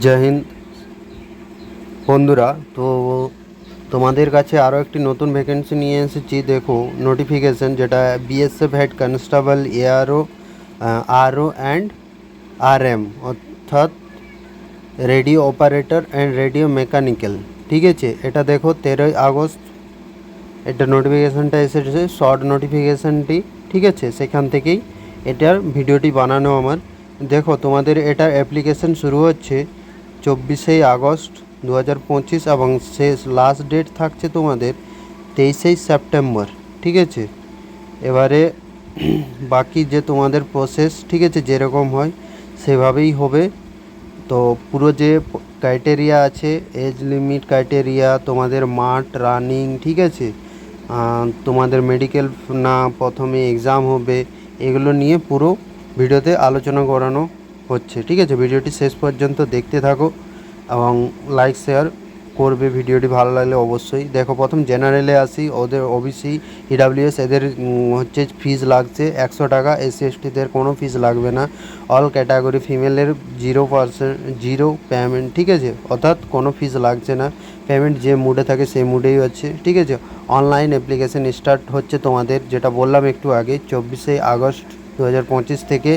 জয় হিন্দ। বন্ধুরা, তো তোমাদের কাছে আরও একটি নতুন ভ্যাকেন্সি নিয়ে এসেছি। দেখো নোটিফিকেশন যেটা BSF head constable ARO RO and R M অর্থাৎ radio operator and radio mechanical ঠিক আছে? এটা দেখো, তেরোই আগস্ট। এটা নোটিফিকেশানটা এসেছে শর্ট নোটিফিকেশানটি ঠিক আছে? সেখান থেকেই এটার ভিডিওটি বানানো আমার। দেখো, তোমাদের এটার অ্যাপ্লিকেশন শুরু হচ্ছে চব্বিশে আগস্ট দু হাজার পঁচিশ এবং শেষ লাস্ট ডেট থাকছে তোমাদের তেইশেই সেপ্টেম্বর, ঠিক আছে? এবারে বাকি যে তোমাদের প্রসেস ঠিক আছে, যেরকম হয় সেভাবেই হবে। তো পুরো যে ক্রাইটেরিয়া আছে এজ লিমিট ক্রাইটেরিয়া তোমাদের মাঠ রানিং ঠিক আছে? তোমাদের মেডিকেল না প্রথমে এক্সাম হবে, এগুলো নিয়ে পুরো ভিডিওতে আলোচনা করানো হচ্ছে। ঠিক আছে, ভিডিওটি শেষ পর্যন্ত দেখতে থাকো এবং লাইক শেয়ার করবে। ভিডিওটি ভালো লাগলে অবশ্যই দেখো। প্রথম জেনারেলে আসি, ওদের ওবিসি ইডাব্লিউএস এদের হচ্ছে ফিজ লাগছে একশো টাকা। এসসি এসটিদের কোনো ফিজ লাগবে না। অল ক্যাটাগরি ফিমেলের জিরো পার্সেন্ট জিরো পেমেন্ট ঠিক আছে? অর্থাৎ কোনো ফিজ লাগছে না। পেমেন্ট যে মুডে থাকে সেই মুডেই হচ্ছে, ঠিক আছে? অনলাইন অ্যাপ্লিকেশন স্টার্ট হচ্ছে তোমাদের, যেটা বললাম একটু আগে, চব্বিশে আগস্ট দু হাজার পঁচিশ থেকে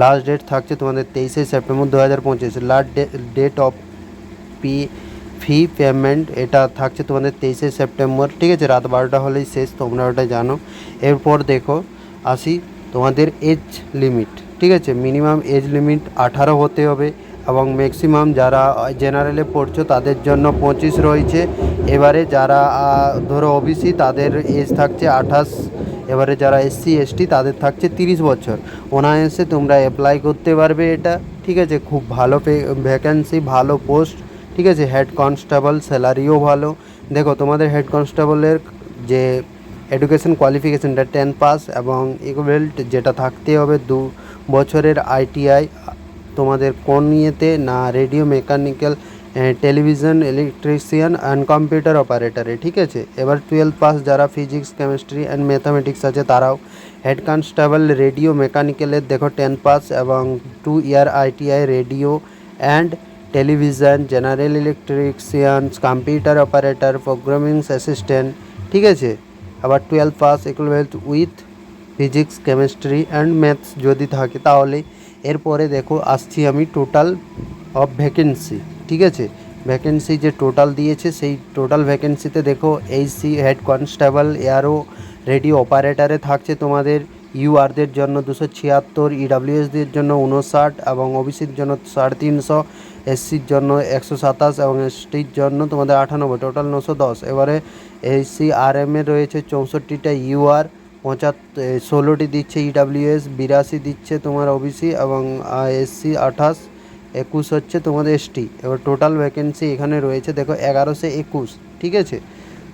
লাস্ট ডেট থাকছে তোমাদের তেইশে সেপ্টেম্বর দু হাজার পঁচিশ। Last date of P fee payment এটা থাকছে তোমাদের তেইশে সেপ্টেম্বর। ঠিক আছে, রাত বারোটা হলেই শেষ, তোমরা ওটা জানো। এরপর দেখো, আসি তোমাদের এজ লিমিট ঠিক আছে মিনিমাম এজ লিমিট আঠারো হতে হবে এবং ম্যাক্সিমাম যারা জেনারেলে পড়ছো, তাদের জন্য পঁচিশ রয়েছে। এবারে যারা ধরো ওবিসি তাদের এজ থাকছে আঠাশ এবারে যারা এসসি এসটি তাদের থাকছে তিরিশ বছর। অনায়াসে তোমরা অ্যাপ্লাই করতে পারবে এটা, ঠিক আছে? খুব ভালো ভ্যাকেন্সি ভালো পোস্ট ঠিক আছে? হেড কনস্টেবল স্যালারিও ভালো। দেখো, তোমাদের হেড কনস্টেবলের যে এডুকেশন কোয়ালিফিকেশনটা টেন পাস এবং ইকুইভ্যালেন্ট যেটা থাকতে হবে দু বছরের আইটিআই তোমাদের কোন ইয়েতে? না radio mechanical television, electrician and computer অপারেটারে ঠিক আছে? এবার টুয়েলভ পাস যারা ফিজিক্স কেমিস্ট্রি অ্যান্ড ম্যাথামেটিক্স আছে, তারাও হেড কনস্টেবল রেডিও মেকানিক্যালের দেখো টেন পাস এবং two year ITI radio and television general electricians computer operator programming assistant ঠিক আছে? আবার twelve pass equivalent with physics chemistry and maths যদি থাকে, তাহলে এরপরে দেখো, আসছি আমি টোটাল অফ ভ্যাকেন্সি ঠিক আছে? ভ্যাকেন্সি যে টোটাল দিয়েছে, সেই টোটাল ভ্যাকেন্সিতে দেখো HC head constable ARO radio অপারেটারে থাকছে তোমাদের ইউআরদের জন্য দুশো ছিয়াত্তর ইডাব্লিউএসদের জন্য উনষাট এবং ওবিসির জন্য সাড়ে তিনশো এসসির জন্য একশো সাতাশ এবং এসটির জন্য তোমাদের আটানব্বই টোটাল নশো দশ। এবারে এসসি আর এম রয়েছে চৌষট্টিটা ইউআর পঁচাত্তর ষোলোটি দিচ্ছে ইডাব্লিউএস বিরাশি দিচ্ছে তোমার ওবিসি এবং এসসি আঠাশ। একুশ হচ্ছে তোমাদের এসটি এবার টোটাল ভ্যাকেন্সি এখানে রয়েছে, দেখো এগারোশো একুশ, ঠিক আছে?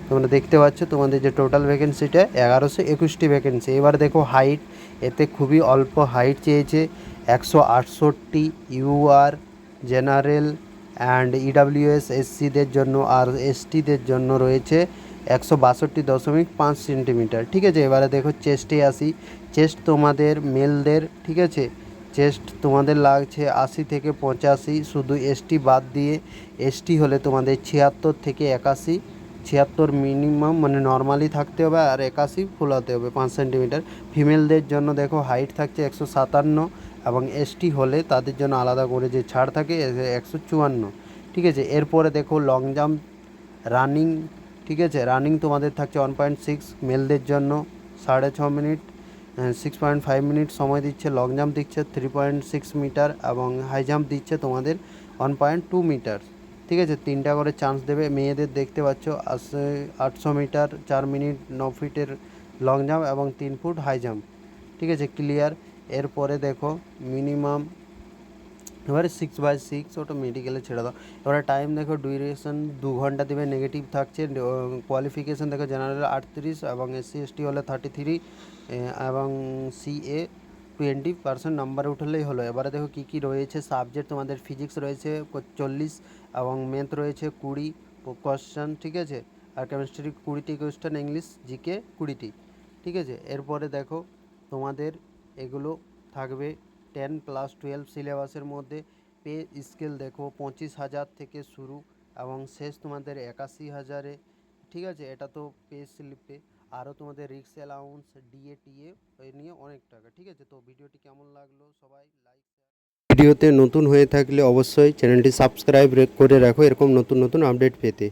তোমরা দেখতে পাচ্ছ তোমাদের যে টোটাল ভ্যাকেন্সিটা এগারোশো একুশটি ভ্যাকেন্সি এবার দেখো হাইট এতে খুবই অল্প হাইট চেয়েছে, একশো আটষট্টি ইউআর জেনারেল অ্যান্ড ইডাব্লিউএস এসসিদের জন্য আর এসটিদের জন্য রয়েছে একশো বাষট্টি দশমিক পাঁচ সেন্টিমিটার ঠিক আছে? এবারে দেখো চেস্টে আসি চেস্ট তোমাদের মেলদের ঠিক আছে? চেস্ট তোমাদের লাগছে আশি থেকে পঁচাশি, শুধু এসটি বাদ দিয়ে এসটি হলে তোমাদের ছিয়াত্তর থেকে একাশি। ছিয়াত্তর মিনিমাম মানে নর্মালি থাকতে হবে আর একাশি ফুলাতে হবে পাঁচ সেন্টিমিটার ফিমেলদের জন্য দেখো হাইট থাকছে একশো সাতান্ন এবং এসটি হলে তাদের জন্য আলাদা করে যে ছাড় থাকে একশো চুয়ান্ন। ঠিক আছে? এরপরে দেখো লং জাম্প রানিং ঠিক আছে? রানিং তোমাদের থাকছে ওয়ান পয়েন্ট সিক্স মেলদের জন্য সাড়ে ছ minute six point five minute সময় দিচ্ছে লং জাম্প দিচ্ছে থ্রি পয়েন্ট সিক্স মিটার এবং হাই জাম্প দিচ্ছে তোমাদের ওয়ান পয়েন্ট টু মিটার ঠিক আছে? তিনটা করে চান্স দেবে। মেয়েদের দেখতে পাচ্ছ আটশো মিটার চার মিনিট ন ফিটের লং জাম্প এবং তিন ফুট হাই জাম্প ঠিক আছে? ক্লিয়ার এরপরে দেখো মিনিমাম এবারে সিক্স বাই সিক্স ওটা মেডিকেলে ছেড়ে দাও। এবারে টাইম দেখো ডিউরেশন দু ঘণ্টা দেবে নেগেটিভ থাকছে কোয়ালিফিকেশান দেখো জেনারেল আটত্রিশ এবং এসসি এসটি হলে থার্টি থ্রি এবং সিএ টোয়েন্টি পার্সেন্ট নাম্বার উঠলেই হলো। এবারে দেখো কী কী রয়েছে সাবজেক্ট তোমাদের ফিজিক্স রয়েছে চল্লিশ এবং ম্যাথ রয়েছে কুড়ি কোশ্চেন ঠিক আছে? আর কেমিস্ট্রি কুড়িটি কোশ্চেন ইংলিশ জিকে কুড়িটি, ঠিক আছে? এরপরে দেখো তোমাদের এগুলো থাকবে টেন প্লাস টুয়েলভ সিলেবাসের মধ্যে পে স্কেল দেখো পঁচিশ হাজার থেকে শুরু এবং শেষ তোমাদের একাশি হাজারে, ঠিক আছে? এটা তো পে স্লিপে। আরও তোমাদের রিক্স অ্যালাউন্স, ডিএ, টিএ নিয়ে অনেক টাকা, ঠিক আছে? তো ভিডিওটি কেমন লাগল? সবাই লাইক ভিডিওতে নতুন হয়ে থাকলে অবশ্যই চ্যানেলটি সাবস্ক্রাইব করে রাখো। এরকম নতুন নতুন আপডেট পেতে।